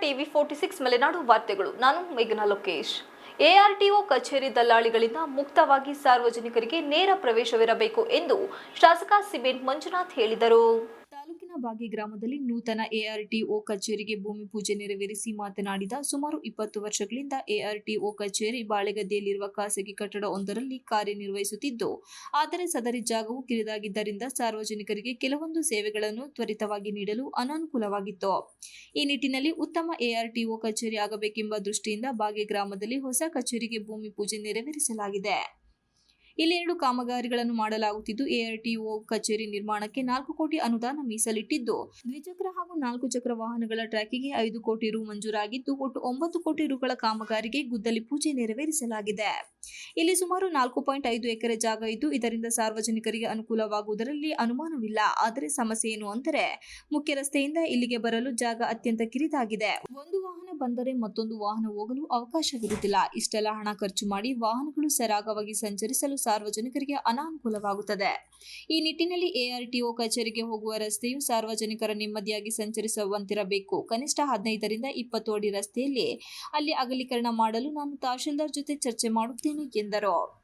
TV forty six Malenadu ವಾರ್ತೆಗಳು. ನಾನು ಮೇಘನಾ ಲೋಕೇಶ್. ಎಆರ್ಟಿಒ ಕಚೇರಿ ದಲ್ಲಾಳಿಗಳಿಂದ ಮುಕ್ತವಾಗಿ ಸಾರ್ವಜನಿಕರಿಗೆ ನೇರ ಪ್ರವೇಶವಿರಬೇಕು ಎಂದು ಶಾಸಕ ಸಿಮೆಂಟ್ ಮಂಜುನಾಥ್ ಹೇಳಿದರು. ತಾಲೂಕಿನ ಬಾಗಿ ಗ್ರಾಮದಲ್ಲಿ ನೂತನ ಎಆರ್ಟಿಒ ಕಚೇರಿಗೆ ಭೂಮಿ ಪೂಜೆ ನೆರವೇರಿಸಿ ಮಾತನಾಡಿದ ಸುಮಾರು ಇಪ್ಪತ್ತು ವರ್ಷಗಳಿಂದ ಎಆರ್ಟಿಒ ಕಚೇರಿ ಬಾಳೆಗದ್ದೆಯಲ್ಲಿರುವ ಖಾಸಗಿ ಕಟ್ಟಡ ಒಂದರಲ್ಲಿ ಕಾರ್ಯನಿರ್ವಹಿಸುತ್ತಿದ್ದು, ಆದರೆ ಸದರಿ ಜಾಗವು ಕಿರಿದಾಗಿದ್ದರಿಂದ ಸಾರ್ವಜನಿಕರಿಗೆ ಕೆಲವೊಂದು ಸೇವೆಗಳನ್ನು ತ್ವರಿತವಾಗಿ ನೀಡಲು ಅನಾನುಕೂಲವಾಗಿತ್ತು. ಈ ನಿಟ್ಟಿನಲ್ಲಿ ಉತ್ತಮ ಎಆರ್ಟಿಒ ಕಚೇರಿ ಆಗಬೇಕೆಂಬ ದೃಷ್ಟಿಯಿಂದ ಬಾಗೆ ಗ್ರಾಮದಲ್ಲಿ ಹೊಸ ಕಚೇರಿಗೆ ಭೂಮಿ ಪೂಜೆ ನೆರವೇರಿಸಲಾಗಿದೆ. ಇಲ್ಲಿ ಎರಡು ಕಾಮಗಾರಿಗಳನ್ನು ಮಾಡಲಾಗುತ್ತಿದ್ದು ಎಆರ್ಟಿಒ ಕಚೇರಿ ನಿರ್ಮಾಣಕ್ಕೆ ನಾಲ್ಕು ಕೋಟಿ ಅನುದಾನ ಮೀಸಲಿಟ್ಟಿದ್ದು. ದ್ವಿಚಕ್ರ ಹಾಗೂ ನಾಲ್ಕು ಚಕ್ರ ವಾಹನಗಳ ಟ್ರ್ಯಾಕಿಗೆ ಐದು ಕೋಟಿ ರು ಮಂಜೂರಾಗಿದ್ದು, ಒಟ್ಟು ಒಂಬತ್ತು ಕೋಟಿ ರುಗಳ ಕಾಮಗಾರಿಗೆ ಗುದ್ದಲಿ ಪೂಜೆ ನೆರವೇರಿಸಲಾಗಿದೆ. ಇಲ್ಲಿ ಸುಮಾರು ನಾಲ್ಕು ಪಾಯಿಂಟ್ ಐದು ಎಕರೆ ಜಾಗ ಇದ್ದು, ಇದರಿಂದ ಸಾರ್ವಜನಿಕರಿಗೆ ಅನುಕೂಲವಾಗುವುದರಲ್ಲಿ ಅನುಮಾನವಿಲ್ಲ. ಆದರೆ ಸಮಸ್ಯೆ ಏನು ಅಂದರೆ, ಮುಖ್ಯ ರಸ್ತೆಯಿಂದ ಇಲ್ಲಿಗೆ ಬರಲು ಜಾಗ ಅತ್ಯಂತ ಕಿರಿದಾಗಿದೆ. ಒಂದು ವಾಹನ ಬಂದರೆ ಮತ್ತೊಂದು ವಾಹನ ಹೋಗಲು ಅವಕಾಶವಿರುವುದಿಲ್ಲ. ಇಷ್ಟೆಲ್ಲ ಹಣ ಖರ್ಚು ಮಾಡಿ ವಾಹನಗಳು ಸರಾಗವಾಗಿ ಸಂಚರಿಸಲು ಸಾರ್ವಜನಿಕರಿಗೆ ಅನಾನುಕೂಲವಾಗುತ್ತದೆ. ಈ ನಿಟ್ಟಿನಲ್ಲಿ ಎಆರ್ಟಿಒ ಕಚೇರಿಗೆ ಹೋಗುವ ರಸ್ತೆಯು ಸಾರ್ವಜನಿಕರ ನೆಮ್ಮದಿಯಾಗಿ ಸಂಚರಿಸುವಂತಿರಬೇಕು. ಕನಿಷ್ಠ ಹದಿನೈದರಿಂದ ಇಪ್ಪತ್ತು ಅಡಿ ರಸ್ತೆಯಲ್ಲಿ ಅಲ್ಲಿ ಅಗಲೀಕರಣ ಮಾಡಲು ನಾನು ತಹಶೀಲ್ದಾರ್ ಜೊತೆ ಚರ್ಚೆ ಮಾಡುತ್ತೇನೆ. ಎಂದರು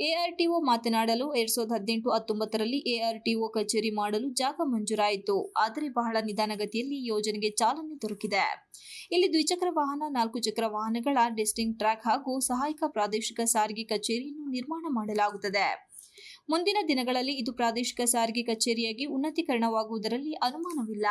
ಎಆರ್ಟಿಒ ಮಾತನಾಡಲು ಎರಡ್ ಸಾವಿರದ ಹದಿನೆಂಟು ಹತ್ತೊಂಬತ್ತರಲ್ಲಿ ಎಆರ್ಟಿಒ ಕಚೇರಿ ಮಾಡಲು ಜಾಗ ಮಂಜೂರಾಯಿತು. ಆದರೆ ಬಹಳ ನಿಧಾನಗತಿಯಲ್ಲಿ ಯೋಜನೆಗೆ ಚಾಲನೆ ದೊರಕಿದೆ. ಇಲ್ಲಿ ದ್ವಿಚಕ್ರ ವಾಹನ, ನಾಲ್ಕು ಚಕ್ರ ವಾಹನಗಳ ಡೆಸ್ಟಿಂಗ್ ಟ್ರ್ಯಾಕ್ ಹಾಗೂ ಸಹಾಯಕ ಪ್ರಾದೇಶಿಕ ಸಾರಿಗೆ ಕಚೇರಿಯನ್ನು ನಿರ್ಮಾಣ ಮಾಡಲಾಗುತ್ತದೆ. ಮುಂದಿನ ದಿನಗಳಲ್ಲಿ ಇದು ಪ್ರಾದೇಶಿಕ ಸಾರಿಗೆ ಕಚೇರಿಯಾಗಿ ಉನ್ನತೀಕರಣವಾಗುವುದರಲ್ಲಿ ಅನುಮಾನವಿಲ್ಲ.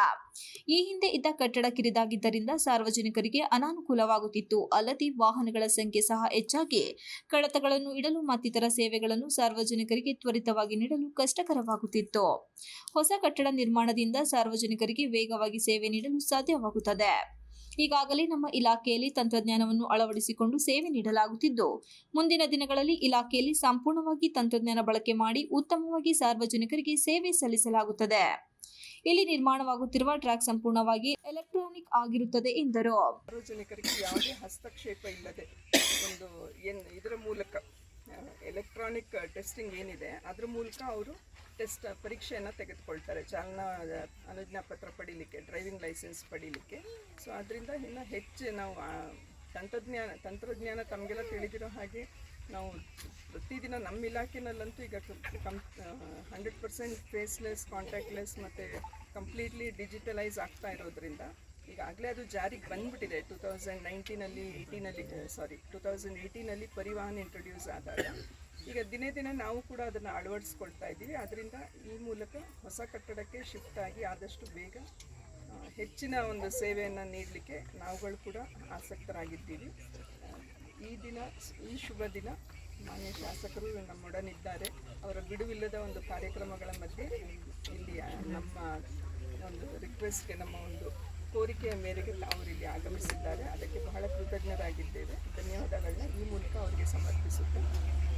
ಈ ಹಿಂದೆ ಇದ್ದ ಕಟ್ಟಡ ಕಿರಿದಾಗಿದ್ದರಿಂದ ಸಾರ್ವಜನಿಕರಿಗೆ ಅನಾನುಕೂಲವಾಗುತ್ತಿತ್ತು. ಅಲ್ಲದೆ ವಾಹನಗಳ ಸಂಖ್ಯೆ ಸಹ ಹೆಚ್ಚಾಗಿ. ಕಡತಗಳನ್ನು ಇಡಲು ಮತ್ತಿತರ ಸೇವೆಗಳನ್ನು ಸಾರ್ವಜನಿಕರಿಗೆ ತ್ವರಿತವಾಗಿ ನೀಡಲು ಕಷ್ಟಕರವಾಗುತ್ತಿತ್ತು. ಹೊಸ ಕಟ್ಟಡ ನಿರ್ಮಾಣದಿಂದ ಸಾರ್ವಜನಿಕರಿಗೆ ವೇಗವಾಗಿ ಸೇವೆ ನೀಡಲು ಸಾಧ್ಯವಾಗುತ್ತದೆ. ಈಗಾಗಲೇ ನಮ್ಮ ಇಲಾಖೆಯಲ್ಲಿ ತಂತ್ರಜ್ಞಾನವನ್ನು ಅಳವಡಿಸಿಕೊಂಡು ಸೇವೆ ನೀಡಲಾಗುತ್ತಿದ್ದು, ಮುಂದಿನ ದಿನಗಳಲ್ಲಿ ಇಲಾಖೆಯಲ್ಲಿ ಸಂಪೂರ್ಣವಾಗಿ ತಂತ್ರಜ್ಞಾನ ಬಳಕೆ ಮಾಡಿ ಉತ್ತಮವಾಗಿ ಸಾರ್ವಜನಿಕರಿಗೆ ಸೇವೆ ಸಲ್ಲಿಸಲಾಗುತ್ತದೆ. ಇಲ್ಲಿ ನಿರ್ಮಾಣವಾಗುತ್ತಿರುವ ಟ್ರ್ಯಾಕ್ ಸಂಪೂರ್ಣವಾಗಿ ಎಲೆಕ್ಟ್ರಾನಿಕ್ ಆಗಿರುತ್ತದೆ ಎಂದರು. ಸಾರ್ವಜನಿಕರಿಗೆ ಯಾವುದೇ ಹಸ್ತಕ್ಷೇಪ ಇಲ್ಲದೆ ಒಂದು ಇದರ ಮೂಲಕ ಎಲೆಕ್ಟ್ರಾನಿಕ್ ಟೆಸ್ಟಿಂಗ್ ಏನಿದೆ, ಅದ್ರ ಮೂಲಕ ಅವರು ಟೆಸ್ಟ್ ಪರೀಕ್ಷೆಯನ್ನು ತೆಗೆದುಕೊಳ್ತಾರೆ. ಚಾಲನಾ ಅನುಜ್ಞಾ ಪತ್ರ ಪಡೀಲಿಕ್ಕೆ ಡ್ರೈವಿಂಗ್ ಲೈಸೆನ್ಸ್ ಪಡೀಲಿಕ್ಕೆ. ಸೊ ಅದರಿಂದ ಇನ್ನು ಹೆಚ್ಚು ನಾವು ತಂತ್ರಜ್ಞಾನ ತಂತ್ರಜ್ಞಾನ ತಮಗೆಲ್ಲ ತಿಳಿದಿರೋ ಹಾಗೆ ನಾವು ಪ್ರತಿದಿನ ನಮ್ಮ ಇಲಾಖೆನಲ್ಲಂತೂ ಈಗ ಕಂ ಹಂಡ್ರೆಡ್ ಪರ್ಸೆಂಟ್ ಫೇಸ್ಲೆಸ್ ಕಾಂಟ್ಯಾಕ್ಟ್ಲೆಸ್ ಮತ್ತು ಕಂಪ್ಲೀಟ್ಲಿ ಡಿಜಿಟಲೈಸ್ ಆಗ್ತಾ ಇರೋದ್ರಿಂದ ಈಗಾಗಲೇ ಅದು ಜಾರಿಗೆ ಬಂದ್ಬಿಟ್ಟಿದೆ. ಟೂ ತೌಸಂಡ್ ನೈನ್ಟೀನಲ್ಲಿ ಏಯ್ಟೀನಲ್ಲಿ ಸಾರಿ ಟೂ ತೌಸಂಡ್ ಏಯ್ಟೀನಲ್ಲಿ ಪರಿವಾಹನ ಇಂಟ್ರೊಡ್ಯೂಸ್ ಆದಾಗ ಈಗ ದಿನೇ ದಿನೇ ನಾವು ಕೂಡ ಅದನ್ನು ಅಳವಡಿಸ್ಕೊಳ್ತಾ ಇದ್ದೀವಿ. ಅದರಿಂದ ಈ ಮೂಲಕ ಹೊಸ ಕಟ್ಟಡಕ್ಕೆ ಶಿಫ್ಟ್ ಆಗಿ ಆದಷ್ಟು ಬೇಗ ಹೆಚ್ಚಿನ ಒಂದು ಸೇವೆಯನ್ನು ನೀಡಲಿಕ್ಕೆ ನಾವುಗಳು ಕೂಡ ಆಸಕ್ತರಾಗಿದ್ದೀವಿ. ಈ ದಿನ, ಈ ಶುಭ ದಿನ ಮಾನ್ಯ ಶಾಸಕರು ನಮ್ಮೊಡನಿದ್ದಾರೆ. ಅವರ ಬಿಡುವಿಲ್ಲದ ಒಂದು ಕಾರ್ಯಕ್ರಮಗಳ ಮಧ್ಯೆ ಇಲ್ಲಿ ನಮ್ಮ ಒಂದು ರಿಕ್ವೆಸ್ಟ್ಗೆ ನಮ್ಮ ಒಂದು ಕೋರಿಕೆಯ ಮೇರೆಗೆ ಇಲ್ಲಿ ಆಗಮಿಸಿದ್ದಾರೆ. ಅದಕ್ಕೆ ಬಹಳ ಕೃತಜ್ಞರಾಗಿದ್ದೇವೆ. ಧನ್ಯವಾದಗಳನ್ನ ಈ ಮೂಲಕ ಅವರಿಗೆ ಸಮರ್ಪಿಸುತ್ತೆ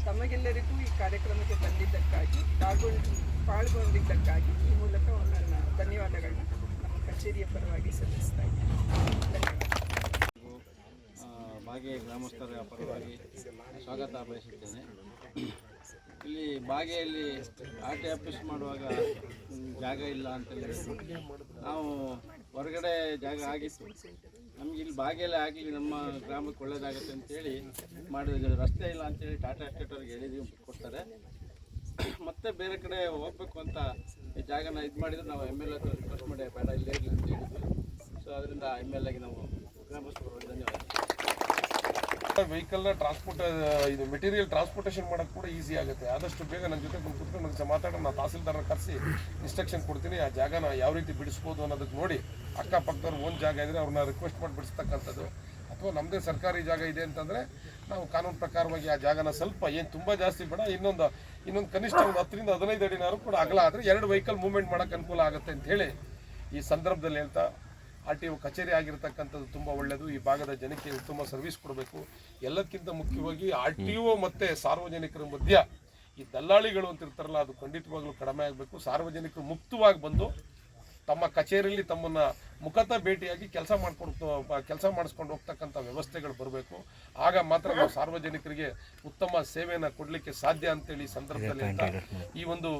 ತಮಗೆಲ್ಲರಿಗೂ ಈ ಕಾರ್ಯಕ್ರಮಕ್ಕೆ ಬಂದಿದ್ದಕ್ಕಾಗಿ, ಪಾಲ್ಗೊಂಡು, ಪಾಲ್ಗೊಂಡಿದ್ದಕ್ಕಾಗಿ ಈ ಮೂಲಕ ನನ್ನ ಧನ್ಯವಾದಗಳನ್ನ ನಮ್ಮ ಕಚೇರಿಯ ಪರವಾಗಿ ಸಲ್ಲಿಸ್ತಾ ಇದ್ದೀನಿ. ಬಾಗೆ ಗ್ರಾಮಸ್ಥರ ಪರವಾಗಿ ಸ್ವಾಗತ ಬಯಸುತ್ತೇನೆ ಇಲ್ಲಿ ಬಾಗೆಯಲ್ಲಿ ಆರ್ ಟಿ ಆಫೀಸ್ ಮಾಡುವಾಗ ಜಾಗ ಇಲ್ಲ ಅಂತ ಹೇಳಿ. ನಾವು ಹೊರಗಡೆ ಜಾಗ ಆಗಿತ್ತು. ನಮ್ಗೆ ಇಲ್ಲಿ ಬಾಗೆಯಲ್ಲಿ ಆಗಲಿ ನಮ್ಮ ಗ್ರಾಮಕ್ಕೆ ಒಳ್ಳೇದಾಗುತ್ತೆ ಅಂತೇಳಿ ಮಾಡಿದ ರಸ್ತೆ ಇಲ್ಲ ಅಂತೇಳಿ ಟಾಟಾ ಎಸ್ಟೇಟ್ ಅವ್ರಿಗೆ ಹೇಳಿದ್ವಿ ಕೊಡ್ತಾರೆ. ಮತ್ತೆ ಬೇರೆ ಕಡೆ ಹೋಗ್ಬೇಕು ಅಂತ ಈ ಜಾಗನ ಇದು ಮಾಡಿದ್ರೆ. ನಾವು ಎಂ ಎಲ್ ಎ ರಿಕ್ವೆಸ್ಟ್ ಮಾಡಿ ಬೇಡ, ಇಲ್ಲೇ ಇರಲಿ ಅಂತ ಹೇಳಿದ್ವಿ ಸೊ ಅದರಿಂದ ಎಂ ಎಲ್ ಎಗೆ ನಾವು ಗ್ರಾಮಸ್ಥರು ಧನ್ಯವಾದ. ವೆಹಿಕಲ್ನ ಟ್ರಾನ್ಸ್ಪೋರ್ಟ್ ಇದು ಮೆಟೀರಿಯಲ್ ಟ್ರಾನ್ಸ್ಪೋರ್ಟೇಷನ್ ಮಾಡೋಕೆ ಕೂಡ ಈಸಿ ಆಗುತ್ತೆ. ಆದಷ್ಟು ಬೇಗ ನನ್ನ ಜೊತೆ ಕೂತ್ಕೊಂಡು ನನ್ನ ಮಾತಾಡೋಣ ಮಾತಾಡೋ ನಾನು ತಹಸೀಲ್ದಾರನ ಕರೆಸಿ ಇನ್ಸ್ಟ್ರಕ್ಷನ್ ಕೊಡ್ತೀನಿ. ಆ ಜಾಗನ ಯಾವ ರೀತಿ ಬಿಡಿಸ್ಬೋದು ಅನ್ನೋದಕ್ಕೆ ನೋಡಿ, ಅಕ್ಕಪಕ್ಕದವ್ರು ಒಂದು ಜಾಗ ಇದ್ದರೆ ಅವ್ರನ್ನ ರಿಕ್ವೆಸ್ಟ್ ಮಾಡಿ ಬಿಡಿಸ್ತಕ್ಕಂಥದ್ದು. ಅಥವಾ ನಮ್ಮದೇ ಸರ್ಕಾರಿ ಜಾಗ ಇದೆ ಅಂತಂದರೆ, ನಾವು ಕಾನೂನು ಪ್ರಕಾರವಾಗಿ ಆ ಜಾಗನ ಸ್ವಲ್ಪ, ಏನು ತುಂಬ ಜಾಸ್ತಿ ಬೇಡ, ಇನ್ನೊಂದು ಇನ್ನೊಂದು ಕನಿಷ್ಠ ಒಂದು ಹತ್ತರಿಂದ ಹದಿನೈದು ಅಡಿನಾರು ಕೂಡ ಅಗಲ ಆದರೆ ಎರಡು ವೆಹಿಕಲ್ ಮೂವ್ಮೆಂಟ್ ಮಾಡೋಕ್ಕೆ ಅನುಕೂಲ ಆಗುತ್ತೆ ಅಂತ ಹೇಳಿ ಈ ಸಂದರ್ಭದಲ್ಲಿ ಹೇಳ್ತಾ ಆರ್ ಟಿ ಒ ಕಚೇರಿ ಆಗಿರತಕ್ಕಂಥದ್ದು ತುಂಬ ಒಳ್ಳೆಯದು ಈ ಭಾಗದ ಜನಕ್ಕೆ ಉತ್ತಮ ಸರ್ವಿಸ್ ಕೊಡಬೇಕು. ಎಲ್ಲಕ್ಕಿಂತ ಮುಖ್ಯವಾಗಿ ಆರ್ ಟಿ ಒ ಮತ್ತು ಸಾರ್ವಜನಿಕರ ಮಧ್ಯ ಈ ದಲ್ಲಾಳಿಗಳು ಅಂತ ಇರ್ತಾರಲ್ಲ ಅದು ಖಂಡಿತವಾಗ್ಲೂ ಕಡಿಮೆ ಆಗಬೇಕು. ಸಾರ್ವಜನಿಕರು ಮುಕ್ತವಾಗಿ ಬಂದು ತಮ್ಮ ಕಚೇರಿಯಲ್ಲಿ ತಮ್ಮನ್ನು ಮುಖತ ಭೇಟಿಯಾಗಿ ಕೆಲಸ ಮಾಡ್ಕೊಂಡು ಕೆಲಸ ಮಾಡಿಸ್ಕೊಂಡು ಹೋಗ್ತಕ್ಕಂಥ ವ್ಯವಸ್ಥೆಗಳು ಬರಬೇಕು. ಆಗ ಮಾತ್ರ ನಾವು ಸಾರ್ವಜನಿಕರಿಗೆ ಉತ್ತಮ ಸೇವೆಯನ್ನು ಕೊಡಲಿಕ್ಕೆ ಸಾಧ್ಯ ಅಂತೇಳಿ ಸಂದರ್ಭದಲ್ಲಿ ಈ ಒಂದು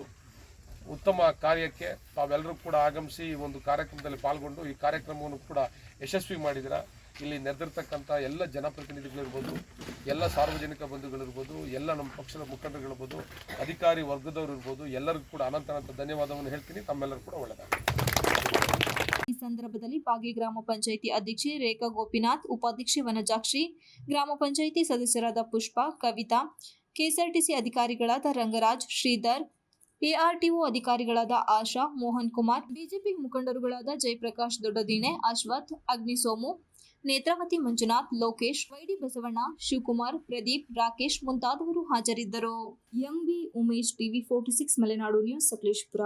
ಉತ್ತಮ ಕಾರ್ಯಕ್ಕೆ ತಾವೆಲ್ಲರೂ ಕೂಡ ಆಗಮಿಸಿ ಈ ಒಂದು ಕಾರ್ಯಕ್ರಮದಲ್ಲಿ ಪಾಲ್ಗೊಂಡು ಈ ಕಾರ್ಯಕ್ರಮವನ್ನು ಕೂಡ ಯಶಸ್ವಿ ಮಾಡಿದಿರ ಇಲ್ಲಿ ನೆರೆದಿರ್ತಕ್ಕಂಥ ಎಲ್ಲ ಜನಪ್ರತಿನಿಧಿಗಳಿರ್ಬೋದು ಎಲ್ಲ ಸಾರ್ವಜನಿಕ ಬಂಧುಗಳಿರ್ಬೋದು ಎಲ್ಲ ನಮ್ಮ ಪಕ್ಷದ ಮುಖಂಡರುಗಳಿರ್ಬೋದು ಅಧಿಕಾರಿ ವರ್ಗದವರು ಇರ್ಬೋದು, ಎಲ್ಲರಿಗೂ ಕೂಡ ಅನಂತ ಅನಂತ ಧನ್ಯವಾದವನ್ನು ಹೇಳ್ತೀನಿ. ತಮ್ಮೆಲ್ಲರೂ ಕೂಡ ಒಳ್ಳೆಯದಾಗಲಿ ಈ ಸಂದರ್ಭದಲ್ಲಿ ಬಾಗಿ ಗ್ರಾಮ ಪಂಚಾಯಿತಿ ಅಧ್ಯಕ್ಷೆ ರೇಖಾ ಗೋಪಿನಾಥ್, ಉಪಾಧ್ಯಕ್ಷೆ ವನಜಾಕ್ಷಿ, ಗ್ರಾಮ ಪಂಚಾಯಿತಿ ಸದಸ್ಯರಾದ ಪುಷ್ಪ, ಕವಿತಾ, ಕೆಎಸ್ಆರ್ಟಿಸಿ ಅಧಿಕಾರಿಗಳಾದ ರಂಗರಾಜ್, ಶ್ರೀಧರ್ ಎಆರ್ಟಿಒ ಅಧಿಕಾರಿಗಳಾದ ಆಶಾ, ಮೋಹನ್ ಕುಮಾರ್, ಬಿಜೆಪಿ ಮುಖಂಡರುಗಳಾದ ಜಯಪ್ರಕಾಶ್ ದೊಡ್ಡದಿಣೆ, ಅಶ್ವಥ್ ಅಗ್ನಿಸೋಮು ನೇತ್ರಾವತಿ ಮಂಜುನಾಥ್, ಲೋಕೇಶ್, ವೈಡಿ ಬಸವಣ್ಣ, ಶಿವಕುಮಾರ್, ಪ್ರದೀಪ್, ರಾಕೇಶ್ ಮುಂತಾದವರು ಹಾಜರಿದ್ದರು. MB Umesh, TV forty six, Malenadu news, Sakleshpur.